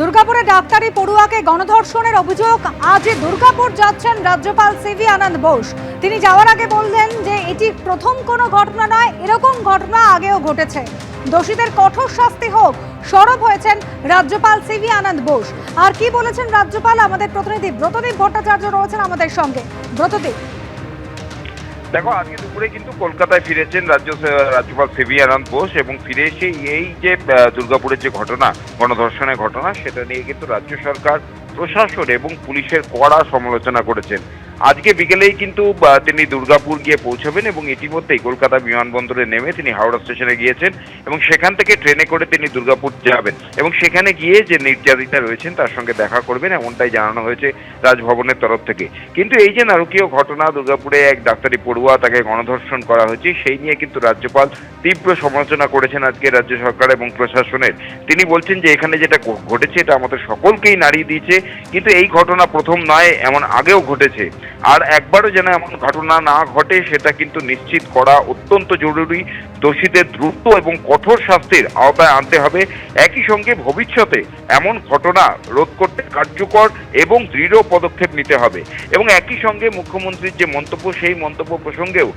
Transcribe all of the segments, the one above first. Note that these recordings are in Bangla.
দুর্গাপুরে ডাক্তারি পড়ুয়াকে গণধর্ষণের অভিযোগ। আজ দুর্গাপুর যাচ্ছেন রাজ্যপাল সিভি আনন্দ বোস। তিনি যাওয়ার আগে বললেন যে, এটি প্রথম কোনো ঘটনা নয়, এরকম ঘটনা আগেও ঘটেছে। দোষীদের কঠোর শাস্তি হোক, সরব হয়েছেন রাজ্যপাল সিভি আনন্দ বোস। আর কি বলেছেন রাজ্যপাল? আমাদের প্রতিনিধি ব্রতদীপ ভট্টাচার্য রয়েছেন আমাদের সঙ্গে। ব্রতদীপ। দেখো আজকে দুপুরে কিন্তু কলকাতায় ফিরেছেন রাজ্য রাজ্যপাল সিভি আনন্দ বোস এবং ফিরে এসে এই যে দুর্গাপুরের যে ঘটনা, গণধর্ষণের ঘটনা, সেটা নিয়ে কিন্তু রাজ্য সরকার, প্রশাসন এবং পুলিশের কড়া সমালোচনা করেছেন। আজকে বিকেলেই কিন্তু তিনি দুর্গাপুর গিয়ে পৌঁছাবেন এবং ইতিমধ্যেই কলকাতা বিমানবন্দরে নেমে তিনি হাওড়া স্টেশনে গিয়েছেন এবং সেখান থেকে ট্রেনে করে তিনি দুর্গাপুর যাবেন। এবং সেখানে গিয়ে যে নির্যাতিতা রয়েছেন, তার সঙ্গে দেখা করবেন, এমনটাই জানানো হয়েছে রাজভবনের তরফ থেকে। কিন্তু এই যে নারকীয় ঘটনা, দুর্গাপুরে এক ডাক্তারি পড়ুয়া তাকে গণধর্ষণ করা হয়েছে, সেই নিয়ে কিন্তু রাজ্যপাল তীব্র সমালোচনা করেছেন আজকে রাজ্য সরকার এবং প্রশাসনের। তিনি বলছেন যে, এখানে যেটা ঘটেছে, এটা আমাদের সকলকেই নাড়িয়ে দিয়েছে, কিন্তু এই ঘটনা প্রথম নয়, এমন আগেও ঘটেছে। আর একবারও যেন এমন ঘটনা না ঘটে, সেটা কিন্তু নিশ্চিত করা অত্যন্ত জরুরি। দোষীদের দ্রুত এবং কঠোর শাস্তির আওতায় আনতে হবে। একই সঙ্গে ভবিষ্যতে এমন ঘটনা রোধ করতে কার্যকর এবং দৃঢ় পদক্ষেপ নিতে হবে। এবং একই সঙ্গে মুখ্যমন্ত্রীর যে মন্তব্য, সেই মন্তব্য প্রসঙ্গেও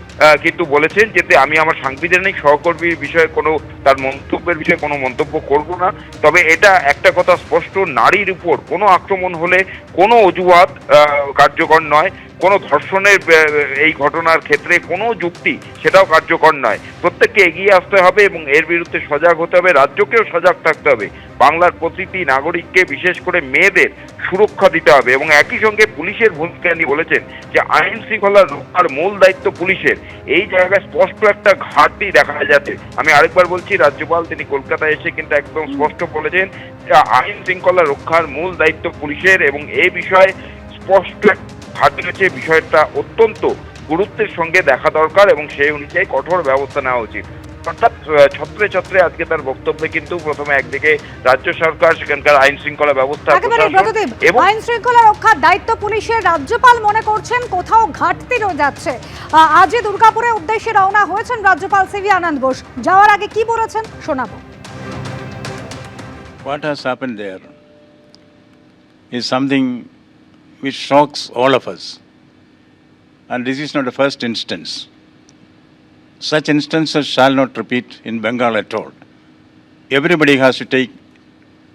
কিন্তু বলেছেন যে আমি আমার সাংবিধানিক সহকর্মীর বিষয়ে কোনো, তার মন্তব্যের বিষয়ে কোনো মন্তব্য করব না। তবে এটা একটা কথা স্পষ্ট, নারীর উপর কোনো আক্রমণ হলে কোনো অজুহাত কার্যকর নয়। কোনো ধর্ষণের এই ঘটনার ক্ষেত্রে কোনো যুক্তি সেটাও কার্যকর নয়। প্রত্যেককে এগিয়ে আসতে হবে এবং এর বিরুদ্ধে সজাগ হতে হবে রাজ্যকেও সজাগ থাকতে হবে। বাংলার প্রতিটি নাগরিককে বিশেষ করে মেয়েদের সুরক্ষা দিতে হবে এবং একই সঙ্গে পুলিশের ভূমিকা নিয়ে বলেছেন যে আইন শৃঙ্খলা রক্ষার মূল দায়িত্ব পুলিশের। এই জায়গায় স্পষ্ট একটা ঘাটতি দেখা যাচ্ছে। আমি আরেকবার বলছি রাজ্যপাল তিনি কলকাতায় এসে কিন্তু একদম স্পষ্ট বলেছেন যে আইন শৃঙ্খলা রক্ষার মূল দায়িত্ব পুলিশের এবং এই বিষয়ে স্পষ্ট ঘাটতি রয়েছে বিষয়টা অত্যন্ত গুরুত্বের সঙ্গে দেখা দরকার এবং সেই অনুযায়ী কঠোর ব্যবস্থা নেওয়া উচিত। অর্থাৎ ছত্রে ছত্রে আজকে তার বক্তব্যে কিন্তু প্রথমে একদিকে রাজ্য সরকার সেখানকার আইন শৃঙ্খলা ব্যবস্থা এবং আইন শৃঙ্খলা রক্ষার দায়িত্ব পুলিশের রাজ্যপাল মনে করছেন কোথাও ঘাটতি রয়ে যাচ্ছে। আজই দুর্গাপুরের উদ্দেশ্যে রওনা হয়েছেন রাজ্যপাল সিভি আনন্দ বোস। যাওয়ার আগে কি বলেছেন শোনাবো। What has happened there is something which shocks all of us. And this is not the first instance. Such instances shall not repeat in Bengal at all. Everybody has to take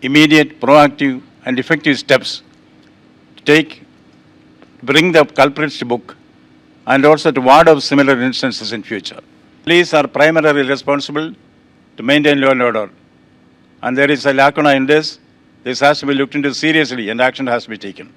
immediate, proactive, and effective steps to take, bring the culprits to book, and also to ward off similar instances in future. Police are primarily responsible to maintain law and order and there is a lacuna in this, this has to be looked into seriously and action has to be taken.